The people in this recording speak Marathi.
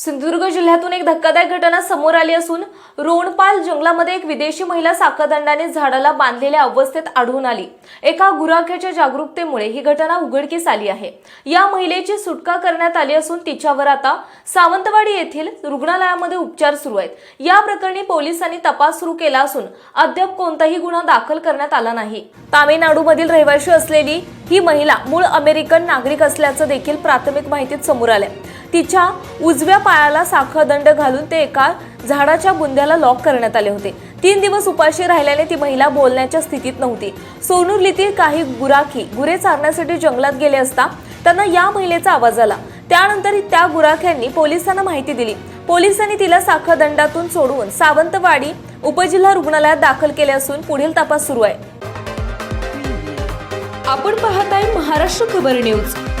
सिंधुदुर्ग जिल्ह्यातून एक धक्कादायक घटना समोर आली असून रोणपाल जंगलामध्ये एक विदेशी महिला साखरदंडाने झाडाला बांधलेल्या अवस्थेत आढळून आली. एका गुराख्याच्या जागरूकतेमुळे ही घटना उघडकीस आली आहे. या महिलेची सुटका करण्यात आली असून तिच्यावर आता सावंतवाडी येथील रुग्णालयामध्ये उपचार सुरू आहेत. या प्रकरणी पोलिसांनी तपास सुरू केला असून अद्याप कोणताही गुन्हा दाखल करण्यात आला नाही. तामिळनाडूमधील रहिवाशी असलेली ही महिला मूळ अमेरिकन नागरिक असल्याचं देखील प्राथमिक माहितीत समोर आलंय. तिच्या उजव्या पायाला साखळदंड घालून ते एका झाडाच्या बुंद्याला लॉक करण्यात आले होते. तीन दिवस उपाशी राहिल्याने ती महिला बोलण्याच्या स्थितीत नव्हती. सोनुर्लीतील काही गुराखी गुरे चारण्यासाठी जंगलात गेले असता त्यांना या महिलेचा आवाज आला. त्यानंतर त्या गुराख्यांनी पोलिसांना माहिती दिली. पोलिसांनी तिला साखळदंडातून सोडवून सावंतवाडी उपजिल्हा रुग्णालयात दाखल केले असून पुढील तपास सुरू आहे. आपण पाहत आहे महाराष्ट्र खबर न्यूज.